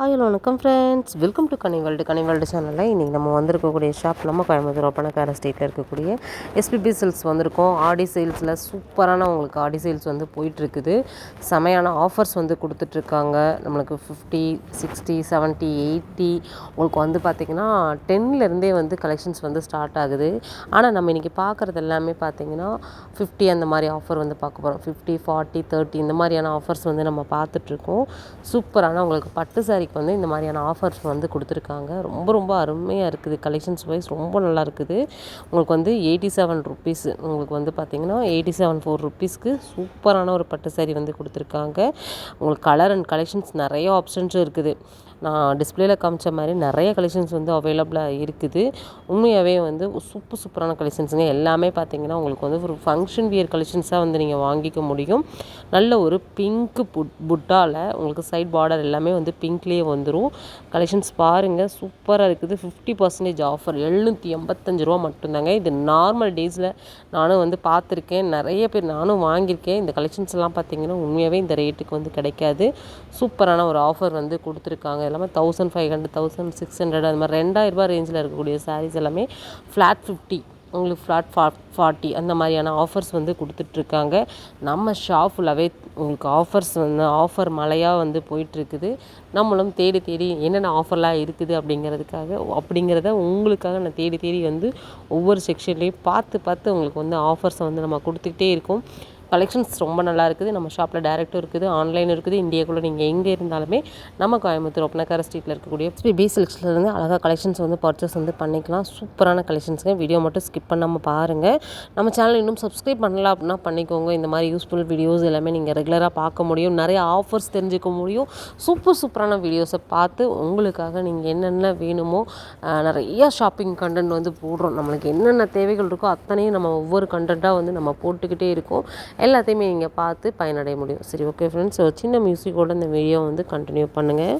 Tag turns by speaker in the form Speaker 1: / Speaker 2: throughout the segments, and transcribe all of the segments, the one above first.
Speaker 1: Hi வணக்கம் friends welcome to Kani world Kani world சேனலில் இன்றைக்கி நம்ம வந்திருக்கக்கூடிய ஷாப் நம்ம கோயம்புத்தூர் ஒப்பனக்கார ஸ்டேட்டில் இருக்கக்கூடிய எஸ்பிபி சேல்ஸ் வந்திருக்கோம். ஆடி சேல்ஸில் சூப்பரான உங்களுக்கு ஆடி சேல்ஸ் வந்து போயிட்டுருக்குது. செமையான ஆஃபர்ஸ் வந்து கொடுத்துட்ருக்காங்க நம்மளுக்கு ஃபிஃப்டி சிக்ஸ்டி செவன்ட்டி எயிட்டி உங்களுக்கு வந்து பார்த்திங்கன்னா டென்லேருந்தே வந்து கலெக்ஷன்ஸ் வந்து ஸ்டார்ட் ஆகுது. ஆனால் நம்ம இன்றைக்கி பார்க்குறது எல்லாமே பார்த்திங்கன்னா ஃபிஃப்டி அந்த மாதிரி ஆஃபர் வந்து பார்க்க போகிறோம் ஃபிஃப்டி ஃபார்ட்டி தேர்ட்டி இந்த மாதிரியான ஆஃபர்ஸ் வந்து நம்ம பார்த்துட்ருக்கோம் சூப்பரான உங்களுக்கு பட்டு சாரிக்கு வந்து இந்த மாதிரியான ஆஃபர்ஸ் வந்து கொடுத்துருக்காங்க. ரொம்ப ரொம்ப அருமையாக இருக்குது. கலெக்ஷன்ஸ் வைஸ் ரொம்ப நல்லா இருக்குது. உங்களுக்கு வந்து எயிட்டி செவன் ருப்பீஸ் உங்களுக்கு வந்து பார்த்திங்கன்னா எயிட்டி செவன் ஃபோர் ருப்பீஸ்க்கு சூப்பரான ஒரு பட்டு சேரீ வந்து கொடுத்துருக்காங்க. உங்களுக்கு கலர் அண்ட் கலெக்ஷன்ஸ் நிறைய ஆப்ஷன்ஸும் இருக்குது. நான் டிஸ்பிளேல காமிச்ச மாதிரி நிறைய கலெக்ஷன்ஸ் வந்து அவைலபிளாக இருக்குது. உண்மையாகவே வந்து சூப்பர் சூப்பரான கலெக்ஷன்ஸுங்க எல்லாமே பார்த்தீங்கன்னா உங்களுக்கு வந்து ஒரு ஃபங்க்ஷன் வியர் கலெக்ஷன்ஸாக வந்து நீங்கள் வாங்கிக்க முடியும். நல்ல ஒரு பிங்க் புட் புட்டாவில் உங்களுக்கு சைட் பார்டர் எல்லாமே வந்து பிங்க்லேயே வந்துடும் கலெக்ஷன்ஸ் பாருங்கள் சூப்பராக இருக்குது. ஃபிஃப்டி பர்சன்டேஜ் ஆஃபர் எழுநூற்றி எண்பத்தஞ்சு ரூபா மட்டும்தாங்க. இது நார்மல் டேஸில் நானும் வந்து பார்த்துருக்கேன். நிறைய பேர் நானும் வாங்கியிருக்கேன். இந்த கலெக்ஷன்ஸ் எல்லாம் பார்த்தீங்கன்னா உண்மையாகவே இந்த ரேட்டுக்கு வந்து கிடைக்காது. சூப்பரான ஒரு ஆஃபர் வந்து கொடுத்துருக்காங்க. எல்லாமே thousand five hundred thousand six hundred அது மாதிரி ரெண்டாயிரரூபா ரேஞ்சில் இருக்கக்கூடிய சாரீஸ் எல்லாமே ஃப்ளாட் ஃபிஃப்டி உங்களுக்கு ஃப்ளாட் ஃபா ஃபார்ட்டி அந்த மாதிரியான ஆஃபர்ஸ் வந்து கொடுத்துட்ருக்காங்க. நம்ம ஷாப் ஃபுல்லாகவே உங்களுக்கு ஆஃபர்ஸ் வந்து ஆஃபர் மழையாக வந்து போயிட்டுருக்குது நம்மளும் தேடி தேடி என்னென்ன ஆஃபர்லாம் இருக்குது அப்படிங்கிறதுக்காக அப்படிங்கிறத உங்களுக்காக நான் தேடி தேடி வந்து ஒவ்வொரு செக்ஷன்லேயும் பார்த்து பார்த்து உங்களுக்கு வந்து ஆஃபர்ஸை வந்து நம்ம கொடுத்துக்கிட்டே இருக்கோம். கலெக்ஷன்ஸ் ரொம்ப நல்லா இருக்குது. நம்ம ஷாப்பில் டேரெக்டும் இருக்குது. ஆன்லைன் இருக்குது. இந்தியாக்குள்ளே நீங்கள் எங்கே இருந்தாலுமே நம்ம கோயம்புத்தூர் ஒப்பனக்கார ஸ்ட்ரீட்டில் இருக்கக்கூடிய பி சில்க்ஸ்லேருந்து அழகாக கலெக்ஷன்ஸ் வந்து பர்ச்சேஸ் வந்து பண்ணிக்கலாம். சூப்பரான கலெக்ஷன்ஸுங்க வீடியோ மட்டும் ஸ்கிப் பண்ணாமல் பாருங்கள் நம்ம சேனல் இன்னும் சப்ஸ்கிரைப் பண்ணலாம் அப்படின்னா பண்ணிக்கோங்க. இந்த மாதிரி யூஸ்ஃபுல் வீடியோஸ் எல்லாமே நீங்கள் ரெகுலராக பார்க்க முடியும். நிறைய ஆஃபர்ஸ் தெரிஞ்சுக்க முடியும். சூப்பர் சூப்பரான வீடியோஸை பார்த்து உங்களுக்காக நீங்கள் என்னென்ன வேணுமோ நிறையா ஷாப்பிங் கண்டென்ட் வந்து போடுறோம். நம்மளுக்கு என்னென்ன தேவைகள் இருக்கோ அத்தனையும் நம்ம ஒவ்வொரு கண்டென்ட்டாக வந்து நம்ம போட்டுக்கிட்டே இருக்கோம். எல்லாத்தையுமே நீங்கள் பார்த்து பயனடைய முடியும். சரி ஓகே ஃப்ரெண்ட்ஸ் ஒரு சின்ன மியூசிக்கோட இந்த வீடியோ வந்து கண்டினியூ பண்ணுங்கள்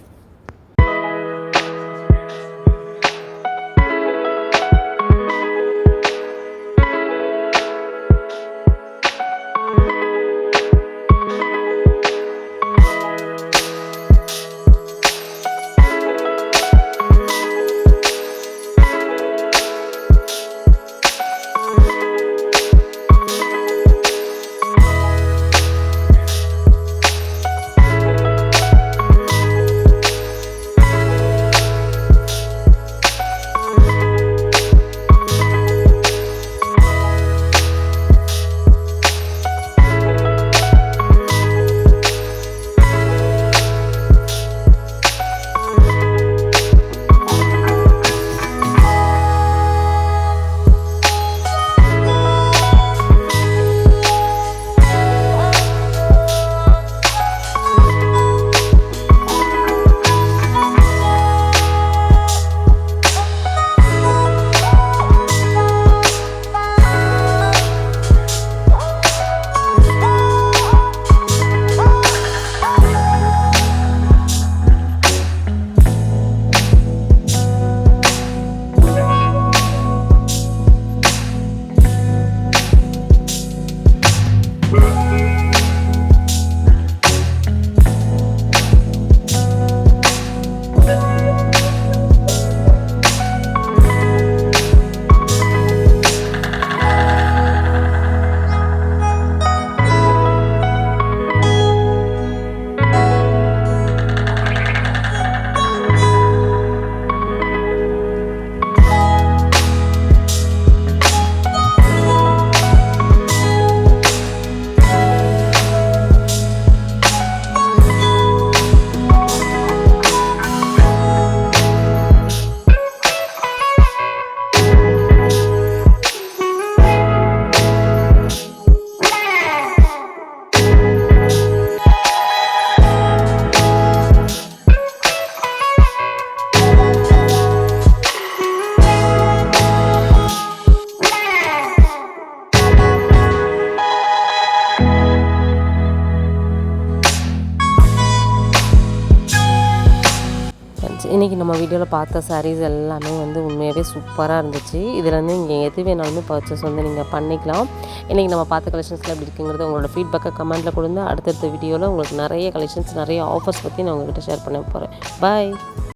Speaker 1: இன்றைக்கி நம்ம வீடியோவில் பார்த்த சாரீஸ் எல்லாமே வந்து உண்மையாகவே சூப்பராக இருந்துச்சு. இதுலேருந்து நீங்கள் எது வேணாலுமே பர்ச்சேஸ் வந்து நீங்கள் பண்ணிக்கலாம். இன்றைக்கி நம்ம பார்த்த கலெக்ஷன்ஸ்லாம் எப்படி இருக்குங்கிறது உங்களோட ஃபீட்பேக்கை கமெண்ட்டில் கொடுங்க. அடுத்தடுத்த வீடியோவில் உங்களுக்கு நிறைய கலெக்ஷன்ஸ் நிறைய ஆஃபர்ஸ் பற்றி நான் உங்கள்கிட்ட ஷேர் பண்ண போகிறேன் பாய்